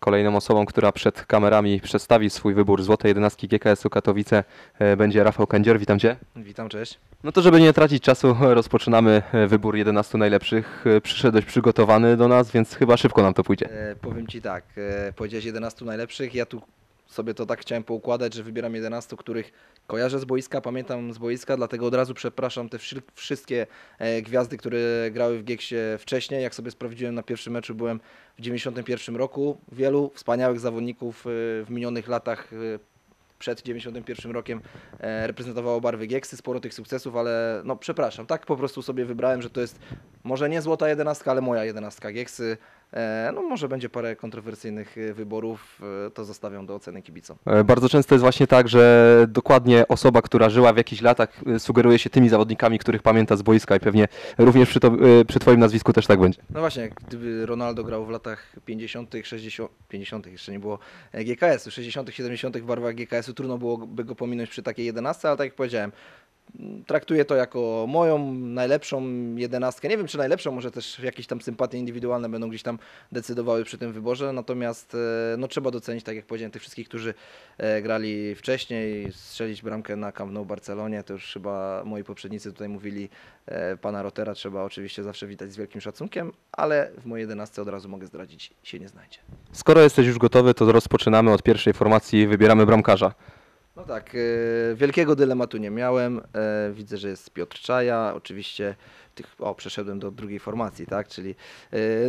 Kolejną osobą, która przed kamerami przedstawi swój wybór złotej jedenastki GKS-u Katowice e, będzie Rafał Kędzier. Witam Cię. Witam, cześć. No to żeby nie tracić czasu, rozpoczynamy e, wybór 11 najlepszych. E, Przyszedłeś przygotowany do nas, więc chyba szybko nam to pójdzie. E, powiem Ci tak, e, powiedziałeś 11 najlepszych, ja tu sobie to tak chciałem poukładać, że wybieram 11, których kojarzę z boiska, pamiętam z boiska, dlatego od razu przepraszam te wszy- wszystkie e, gwiazdy, które grały w Gieksie wcześniej. Jak sobie sprawdziłem na pierwszym meczu, byłem w 91 roku. Wielu wspaniałych zawodników e, w minionych latach e, przed 91 rokiem reprezentowało barwy Gieksy, sporo tych sukcesów, ale no przepraszam, tak po prostu sobie wybrałem, że to jest może nie złota jedenastka, ale moja jedenastka Gieksy. E, No może będzie parę kontrowersyjnych e, wyborów, e, to zostawiam do oceny kibicom. Bardzo często jest właśnie tak, że dokładnie osoba, która żyła w jakichś latach, sugeruje się tymi zawodnikami, których pamięta z boiska i pewnie również przy, to, przy Twoim nazwisku też tak będzie. No właśnie, gdyby Ronaldo grał w latach 50., 60., 50. jeszcze nie było GKS-u, 60., 70. w barwach GKS-u, trudno byłoby go pominąć przy takiej 11, ale tak jak powiedziałem, traktuję to jako moją najlepszą jedenastkę. Nie wiem, czy najlepszą, może też jakieś tam sympatie indywidualne będą gdzieś tam decydowały przy tym wyborze, natomiast e, no, trzeba docenić, tak jak powiedziałem, tych wszystkich, którzy e, grali wcześniej, strzelić bramkę na Camp Nou Barcelonie, to już chyba moi poprzednicy tutaj mówili, e, pana Rotera trzeba oczywiście zawsze witać z wielkim szacunkiem, ale w mojej 11 od razu mogę zdradzić, się nie znajdzie. Skoro jesteś już gotowy, to rozpoczynamy od pierwszej formacji, wybieramy bramkarza. No tak, e, wielkiego dylematu nie miałem. E, widzę, że jest Piotr Czaja. Oczywiście tych, o, przeszedłem do drugiej formacji, tak? Czyli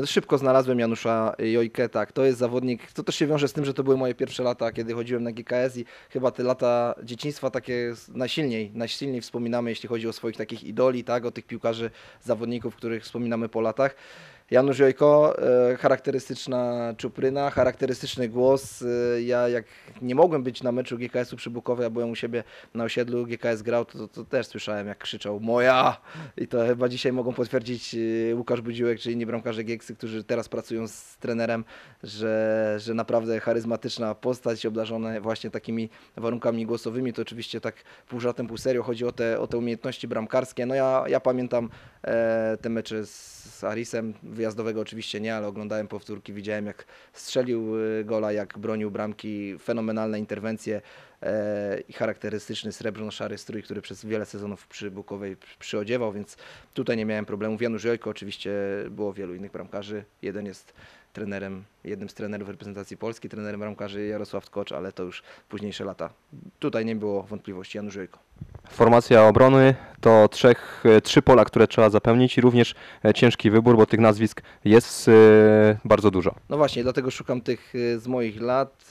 e, szybko znalazłem Janusza Jojkę, tak. To jest zawodnik, to też się wiąże z tym, że to były moje pierwsze lata, kiedy chodziłem na GKS i chyba te lata dzieciństwa takie najsilniej, najsilniej wspominamy, jeśli chodzi o swoich takich idoli, tak? O tych piłkarzy, zawodników, których wspominamy po latach. Janusz Jojko, e, charakterystyczna czupryna, charakterystyczny głos. E, ja jak nie mogłem być na meczu GKS-u przy Bukowie, a byłem u siebie na osiedlu, GKS grał, to, to, to też słyszałem jak krzyczał moja i to chyba dzisiaj mogą potwierdzić e, Łukasz Budziłek czy inni bramkarze Gieksy, którzy teraz pracują z trenerem, że, że naprawdę charyzmatyczna postać obdarzona właśnie takimi warunkami głosowymi, to oczywiście tak pół żartem, pół serio chodzi o te, o te umiejętności bramkarskie. No ja, ja pamiętam e, te mecze z Arisem, wyjazdowego oczywiście nie, ale oglądałem powtórki, widziałem jak strzelił e, gola, jak bronił bramki, fenomenalne interwencje i charakterystyczny srebrno-szary strój, który przez wiele sezonów przy Bukowej przyodziewał, więc tutaj nie miałem problemów. Janusz Jojko oczywiście było wielu innych bramkarzy, jeden jest trenerem, jednym z trenerów reprezentacji Polski, trenerem bramkarzy Jarosław Tkocz, ale to już późniejsze lata. Tutaj nie było wątpliwości, Janusz Jojko. Formacja obrony to trzech, e, trzy pola, które trzeba zapełnić i również e, ciężki wybór, bo tych nazwisk jest e, bardzo dużo. No właśnie, dlatego szukam tych z moich lat.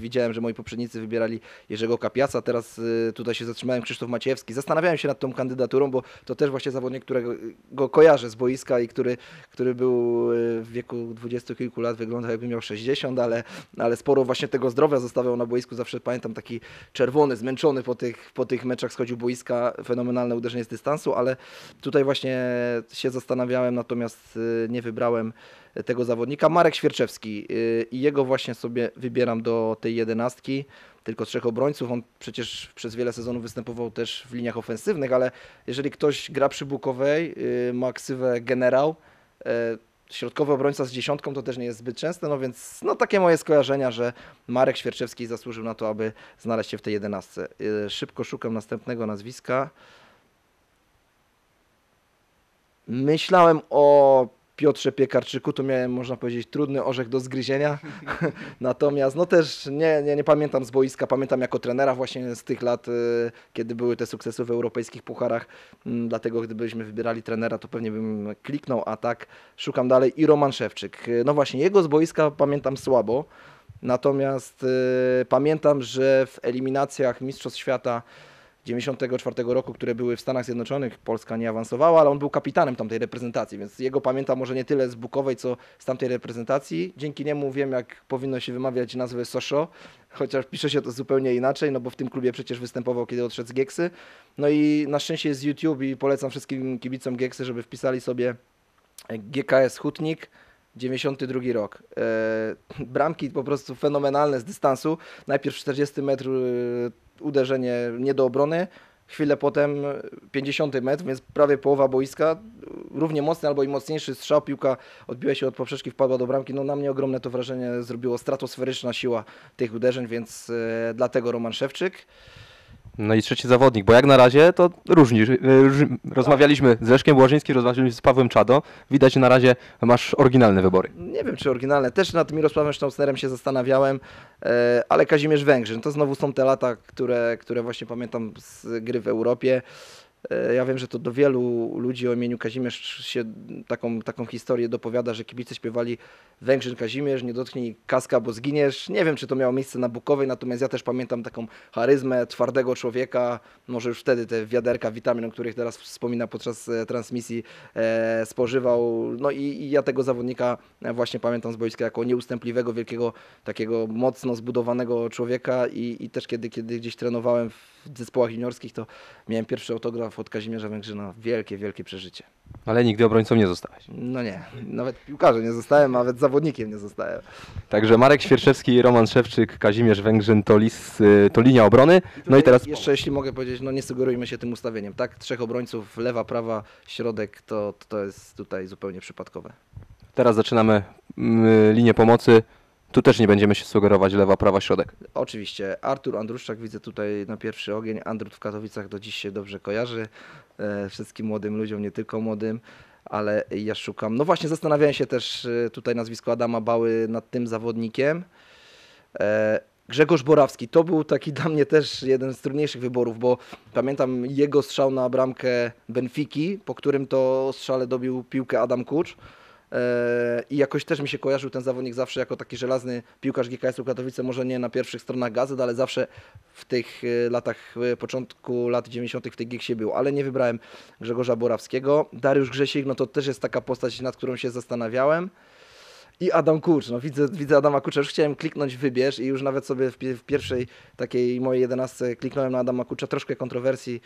Widziałem, że moi poprzednicy wybierali Jerzego Kapiaca, teraz y, tutaj się zatrzymałem Krzysztof Maciejewski. Zastanawiałem się nad tą kandydaturą, bo to też właśnie zawodnik, którego go kojarzę z boiska i który, który był y, w wieku dwudziestu kilku lat, wyglądał jakby miał 60, ale, ale sporo właśnie tego zdrowia zostawiał na boisku. Zawsze pamiętam taki czerwony, zmęczony po tych, po tych meczach schodził boiska, fenomenalne uderzenie z dystansu, ale tutaj właśnie się zastanawiałem, natomiast y, nie wybrałem tego zawodnika. Marek Świerczewski y, i jego właśnie sobie wybieram do tej jedenastki. Tylko trzech obrońców. On przecież przez wiele sezonów występował też w liniach ofensywnych, ale jeżeli ktoś gra przy Bukowej, y, ma ksywę generał, y, środkowy obrońca z dziesiątką to też nie jest zbyt częste, no więc no takie moje skojarzenia, że Marek Świerczewski zasłużył na to, aby znaleźć się w tej jedenastce. Szybko szukam następnego nazwiska. Myślałem o Piotrze Piekarczyku, to miałem, można powiedzieć, trudny orzech do zgryzienia. Natomiast, no też nie, nie, nie pamiętam z boiska, pamiętam jako trenera właśnie z tych lat, y, kiedy były te sukcesy w europejskich pucharach. Mm, Dlatego, gdybyśmy wybierali trenera, to pewnie bym kliknął, a tak szukam dalej. I Roman Szewczyk. Y, No właśnie, jego z boiska pamiętam słabo. Natomiast y, pamiętam, że w eliminacjach Mistrzostw Świata 94 roku, które były w Stanach Zjednoczonych, Polska nie awansowała, ale on był kapitanem tamtej reprezentacji, więc jego pamiętam może nie tyle z Bukowej, co z tamtej reprezentacji. Dzięki niemu wiem, jak powinno się wymawiać nazwę Soszo, chociaż pisze się to zupełnie inaczej, no bo w tym klubie przecież występował, kiedy odszedł z Gieksy. No i na szczęście jest YouTube i polecam wszystkim kibicom Gieksy, żeby wpisali sobie GKS Hutnik, 92 rok. E, bramki po prostu fenomenalne z dystansu. Najpierw 40 metr e, uderzenie nie do obrony, chwilę potem 50 metr, więc prawie połowa boiska, równie mocny albo i mocniejszy strzał, piłka odbiła się od poprzeczki, wpadła do bramki. No na mnie ogromne to wrażenie zrobiło stratosferyczna siła tych uderzeń, więc e, dlatego Roman Szewczyk. No i trzeci zawodnik, bo jak na razie to różni. Różni- Rozmawialiśmy z Leszkiem Błażyńskim, rozmawialiśmy z Pawłem Czado. Widać, że na razie masz oryginalne wybory. Nie wiem, czy oryginalne. Też nad Mirosławem Sztausnerem się zastanawiałem, e, ale Kazimierz Węgrzyn. To znowu są te lata, które, które właśnie pamiętam z gry w Europie. E, Ja wiem, że to do wielu ludzi o imieniu Kazimierz się taką, taką historię dopowiada, że kibice śpiewali Węgrzyn Kazimierz, nie dotknij kaska, bo zginiesz. Nie wiem, czy to miało miejsce na Bukowej, natomiast ja też pamiętam taką charyzmę twardego człowieka, może już wtedy te wiaderka witamin, o których teraz wspomina podczas e, transmisji, e, spożywał. No i, i ja tego zawodnika e, właśnie pamiętam z boiska jako nieustępliwego, wielkiego, takiego mocno zbudowanego człowieka i, i też kiedy, kiedy gdzieś trenowałem w zespołach juniorskich, to miałem pierwszy autograf od Kazimierza Węgrzyna. Wielkie, wielkie przeżycie. Ale nigdy obrońcą nie zostałeś. No nie, nawet piłkarzem nie zostałem, nawet zawodnikiem nie zostałem. Także Marek Świerczewski, Roman Szewczyk, Kazimierz Węgrzyn to, lis, y, to linia obrony. No i teraz Jeszcze jeśli mogę powiedzieć, no nie sugerujmy się tym ustawieniem, tak? Trzech obrońców, lewa, prawa, środek, to, to jest tutaj zupełnie przypadkowe. Teraz zaczynamy mm, linię pomocy. Tu też nie będziemy się sugerować lewa, prawa, środek. Oczywiście Artur Andruszczak widzę tutaj na pierwszy ogień. Andrut w Katowicach do dziś się dobrze kojarzy. E, wszystkim młodym ludziom, nie tylko młodym, ale ja szukam. No właśnie, zastanawiałem się też e, tutaj nazwisko Adama Bały nad tym zawodnikiem. E, Grzegorz Borawski to był taki dla mnie też jeden z trudniejszych wyborów, bo pamiętam jego strzał na bramkę Benfiki, po którym to strzale dobił piłkę Adam Kucz. E, I jakoś też mi się kojarzył ten zawodnik zawsze jako taki żelazny piłkarz GKS-u Katowice, może nie na pierwszych stronach gazet, ale zawsze w tych e, latach, e, początku lat 90. w tej Gieksie był, ale nie wybrałem Grzegorza Borawskiego. Dariusz Grzesik, no to też jest taka postać, nad którą się zastanawiałem. I Adam Kucz, no widzę, widzę Adama Kucza, już chciałem kliknąć wybierz i już nawet sobie w, w pierwszej takiej mojej jedenastce kliknąłem na Adama Kucza, troszkę kontrowersji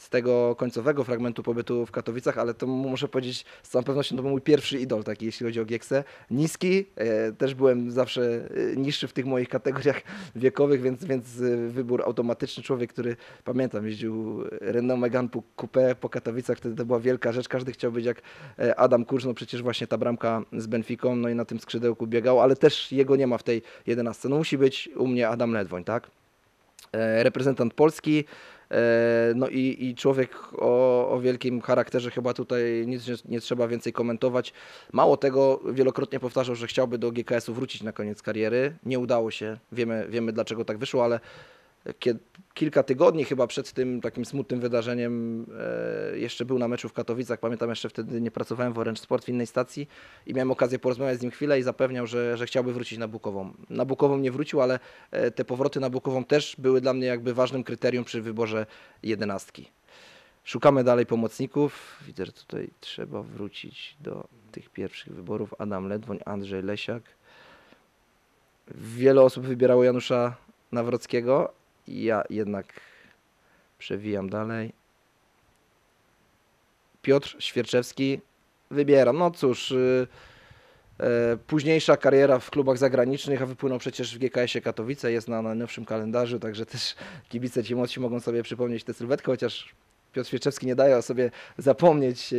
z tego końcowego fragmentu pobytu w Katowicach, ale to muszę powiedzieć z całą pewnością to był mój pierwszy idol taki, jeśli chodzi o Gieksę. Niski, e, też byłem zawsze e, niższy w tych moich kategoriach wiekowych, więc, więc e, wybór automatyczny. Człowiek, który pamiętam, jeździł Renault Megane Coupé po Katowicach, wtedy to była wielka rzecz. Każdy chciał być jak Adam Kurz, no przecież właśnie ta bramka z Benfiką, no i na tym skrzydełku biegał, ale też jego nie ma w tej jedenastce. No musi być u mnie Adam Ledwoń, tak? reprezentant Polski. E, No i, i człowiek o, o wielkim charakterze, chyba tutaj nic nie, nie trzeba więcej komentować. Mało tego, wielokrotnie powtarzał, że chciałby do GKS-u wrócić na koniec kariery. Nie udało się, wiemy, wiemy dlaczego tak wyszło, ale kilka tygodni chyba przed tym takim smutnym wydarzeniem e, jeszcze był na meczu w Katowicach. Pamiętam jeszcze wtedy nie pracowałem w Orange Sport w innej stacji i miałem okazję porozmawiać z nim chwilę i zapewniał, że, że chciałby wrócić na Bukową. Na Bukową nie wrócił, ale e, te powroty na Bukową też były dla mnie jakby ważnym kryterium przy wyborze jedenastki. Szukamy dalej pomocników. Widzę, że tutaj trzeba wrócić do tych pierwszych wyborów. Adam Ledwoń, Andrzej Lesiak. Wiele osób wybierało Janusza Nawrockiego. Ja jednak przewijam dalej. Piotr Świerczewski wybieram. No cóż, y, e, późniejsza kariera w klubach zagranicznych, a wypłynął przecież w GKS-ie Katowice, jest na najnowszym kalendarzu, także też kibice ci młodsi mogą sobie przypomnieć tę sylwetkę, chociaż Piotr Świerczewski nie daje o sobie zapomnieć e,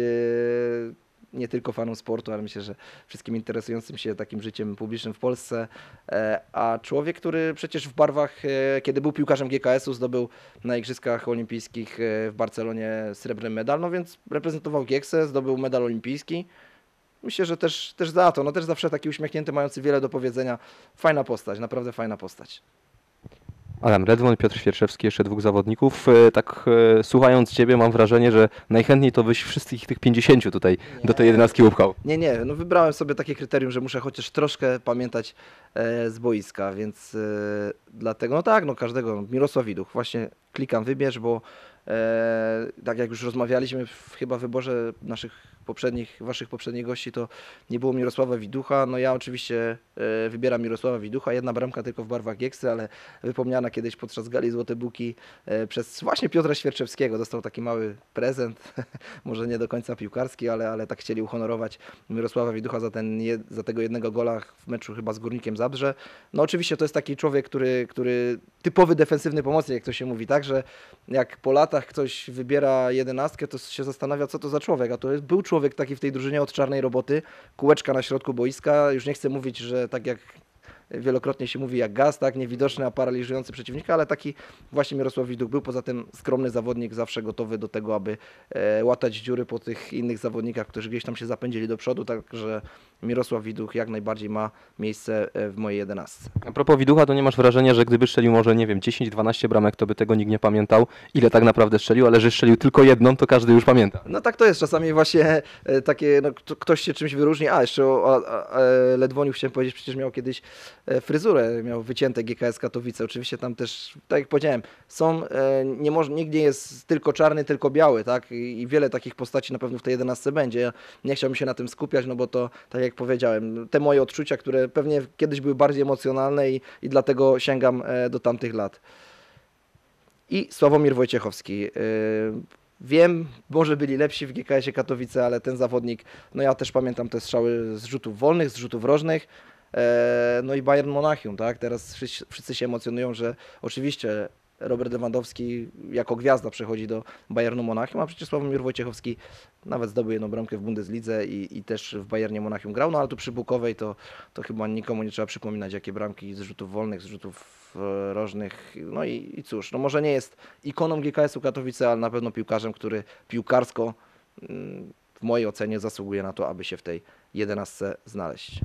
nie tylko fanom sportu, ale myślę, że wszystkim interesującym się takim życiem publicznym w Polsce. E, A człowiek, który przecież w barwach, e, kiedy był piłkarzem GKS-u, zdobył na Igrzyskach Olimpijskich e, w Barcelonie srebrny medal, no więc reprezentował Gieksę, zdobył medal olimpijski. Myślę, że też, też za to, no też zawsze taki uśmiechnięty, mający wiele do powiedzenia. Fajna postać, naprawdę fajna postać. Adam Redwon, Piotr Świerczewski, jeszcze dwóch zawodników. E, Tak e, słuchając Ciebie mam wrażenie, że najchętniej to byś wszystkich tych 50 tutaj do tej jedenastki upchał. Nie, nie, no wybrałem sobie takie kryterium, że muszę chociaż troszkę pamiętać e, z boiska, więc dlatego, no tak, no każdego, Mirosław Widuch, właśnie klikam wybierz, bo tak jak już rozmawialiśmy w chyba wyborze naszych poprzednich, waszych poprzednich gości, to nie było Mirosława Widucha, no ja oczywiście e, wybieram Mirosława Widucha, jedna bramka tylko w barwach Gieksy, ale wypomniana kiedyś podczas gali Złote Buki e, przez właśnie Piotra Świerczewskiego, dostał taki mały prezent, może nie do końca piłkarski, ale, ale tak chcieli uhonorować Mirosława Widucha za, ten, za tego jednego gola w meczu chyba z Górnikiem Zabrze. No oczywiście to jest taki człowiek, który, który typowy defensywny pomocnik, jak to się mówi, tak, że jak Polacy latach ktoś wybiera jedenastkę, to się zastanawia, co to za człowiek. A to jest, był człowiek taki w tej drużynie od czarnej roboty, kółeczka na środku boiska. Już nie chcę mówić, że tak jak wielokrotnie się mówi jak gaz, tak, niewidoczny, a paraliżujący przeciwnika, ale taki właśnie Mirosław Widuk był. Poza tym skromny zawodnik, zawsze gotowy do tego, aby e, łatać dziury po tych innych zawodnikach, którzy gdzieś tam się zapędzili do przodu, także Mirosław Widuk jak najbardziej ma miejsce e, w mojej jedenastce. A propos Widucha, to nie masz wrażenia, że gdyby strzelił może, nie wiem, 10-12 bramek, to by tego nikt nie pamiętał, ile tak naprawdę strzelił, ale że strzelił tylko jedną, to każdy już pamięta. No tak to jest. Czasami właśnie e, takie, no, kto- ktoś się czymś wyróżni. A, jeszcze o, o, o Ledwoniu chciałem powiedzieć, przecież miał kiedyś fryzurę, miał wycięte GKS Katowice. Oczywiście tam też, tak jak powiedziałem, są, e, nie może, nie jest tylko czarny, tylko biały, tak? I, wiele takich postaci na pewno w tej 11 będzie. Ja nie chciałbym się na tym skupiać, no bo to, tak jak powiedziałem, te moje odczucia, które pewnie kiedyś były bardziej emocjonalne i, i dlatego sięgam e, do tamtych lat i Sławomir Wojciechowski. Wiem, może byli lepsi w GKS-ie Katowice, ale ten zawodnik, no ja też pamiętam te strzały z rzutów wolnych, z rzutów rożnych. E, No i Bayern Monachium, tak? Teraz wszyscy, wszyscy się emocjonują, że oczywiście Robert Lewandowski jako gwiazda przechodzi do Bayernu Monachium, a przecież Sławomir Wojciechowski nawet zdobył jedną bramkę w Bundeslidze i, i też w Bayernie Monachium grał, no ale tu przy Bukowej to, to chyba nikomu nie trzeba przypominać, jakie bramki z rzutów wolnych, z rzutów e, rożnych, no i, i cóż, no może nie jest ikoną GKS-u Katowice, ale na pewno piłkarzem, który piłkarsko mm, w mojej ocenie zasługuje na to, aby się w tej jedenastce znaleźć.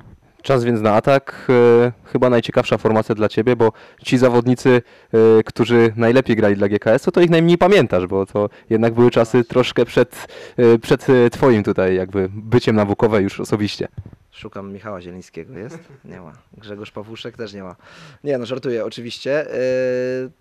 Czas więc na atak. E, Chyba najciekawsza formacja dla Ciebie, bo ci zawodnicy, e, którzy najlepiej grali dla GKS-u, to ich najmniej pamiętasz, bo to jednak były czasy troszkę przed, e, przed Twoim tutaj jakby byciem na Wukowej już osobiście. Szukam Michała Zielińskiego, jest? Nie ma. Grzegorz Pawłuszek też nie ma. Nie no, żartuję oczywiście. E,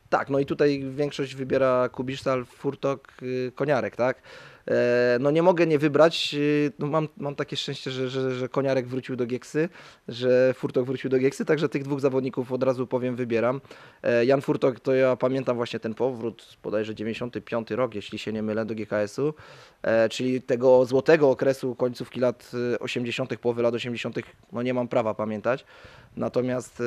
tak, no i tutaj większość wybiera Kubisztal, Furtok, Koniarek, tak? E, no nie mogę nie wybrać, y, no mam, mam takie szczęście, że, że, że Koniarek wrócił do Gieksy, że Furtok wrócił do Gieksy, także tych dwóch zawodników od razu powiem wybieram. E, Jan Furtok to ja pamiętam właśnie ten powrót, bodajże 95 rok, jeśli się nie mylę, do GKS-u, e, czyli tego złotego okresu końcówki lat y, 80., połowy lat 80., no nie mam prawa pamiętać. Natomiast y,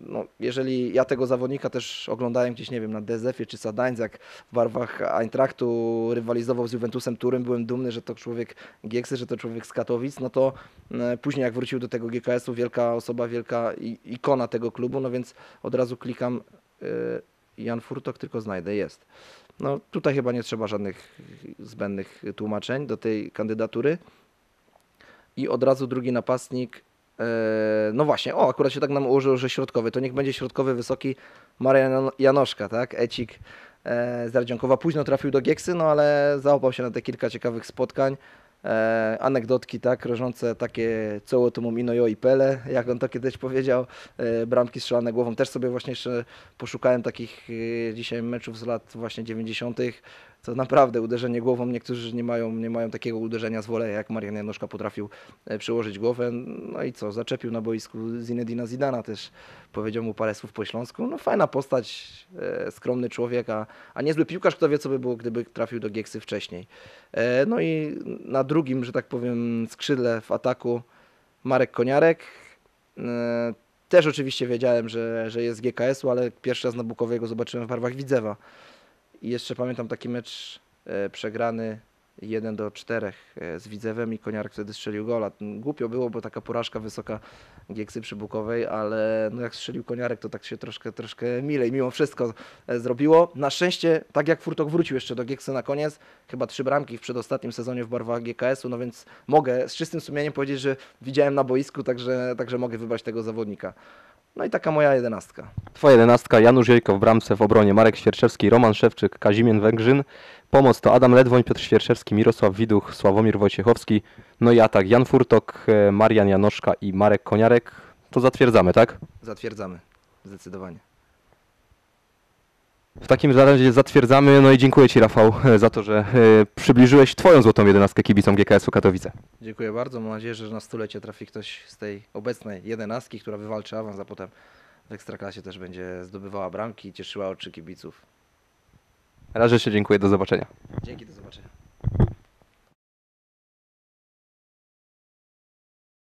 no, jeżeli ja tego zawodnika też oglądałem gdzieś, nie wiem, na DZF-ie czy Sadańc, jak w barwach Eintrachtu rywalizował z Juventusem Turyn, byłem dumny, że to człowiek Gieksy, że to człowiek z Katowic, no to e, później jak wrócił do tego GKS-u, wielka osoba, wielka ikona tego klubu, no więc od razu klikam y, Jan Furtok, tylko znajdę, jest. No tutaj chyba nie trzeba żadnych zbędnych tłumaczeń do tej kandydatury. I od razu drugi napastnik. E, No właśnie, o, akurat się tak nam ułożyło, że środkowy. To niech będzie środkowy, wysoki Marian Janoszka, tak? Ecik e, z Radzionkowa. Późno trafił do Gieksy, no ale załapał się na te kilka ciekawych spotkań. E, anegdotki, tak, krążące takie co to mu Mino i Pele, jak on to kiedyś powiedział, bramki strzelane głową. Też sobie właśnie jeszcze poszukałem takich dzisiaj meczów z lat właśnie 90. To naprawdę uderzenie głową, niektórzy nie mają, nie mają takiego uderzenia z woleja, jak Marian Janoszka potrafił e, przyłożyć głowę. No i co, zaczepił na boisku Zinedina Zidana też, powiedział mu parę słów po śląsku. No fajna postać, e, skromny człowiek, a, a niezły piłkarz, kto wie co by było, gdyby trafił do Gieksy wcześniej. E, No i na drugim, że tak powiem, skrzydle w ataku Marek Koniarek. Też oczywiście wiedziałem, że, że jest GKS-u, ale pierwszy raz na Bukowej go zobaczyłem w barwach Widzewa. I jeszcze pamiętam taki mecz e, przegrany 1 do 4 e, z Widzewem i Koniarek wtedy strzelił gola. Głupio było, bo taka porażka wysoka Gieksy przy Bukowej, ale no jak strzelił Koniarek, to tak się troszkę, troszkę milej mimo wszystko e, zrobiło. Na szczęście, tak jak Furtok wrócił jeszcze do Gieksy na koniec, chyba trzy bramki w przedostatnim sezonie w barwach GKS-u, no więc mogę z czystym sumieniem powiedzieć, że widziałem na boisku, także, także mogę wybrać tego zawodnika. No i taka moja jedenastka. Twoja jedenastka, Janusz Jojko w bramce, w obronie Marek Świerczewski, Roman Szewczyk, Kazimierz Węgrzyn. Pomoc to Adam Ledwoń, Piotr Świerczewski, Mirosław Widuch, Sławomir Wojciechowski. No i atak Jan Furtok, e, Marian Janoszka i Marek Koniarek. To zatwierdzamy, tak? Zatwierdzamy, zdecydowanie. W takim razie zatwierdzamy. No i dziękuję Ci Rafał za to, że e, przybliżyłeś Twoją złotą jedenastkę kibicom GKS-u Katowice. Dziękuję bardzo. Mam nadzieję, że na stulecie trafi ktoś z tej obecnej jedenastki, która wywalczy awans, a potem w Ekstraklasie też będzie zdobywała bramki i cieszyła oczy kibiców. Raz jeszcze dziękuję, do zobaczenia. Dzięki, do zobaczenia.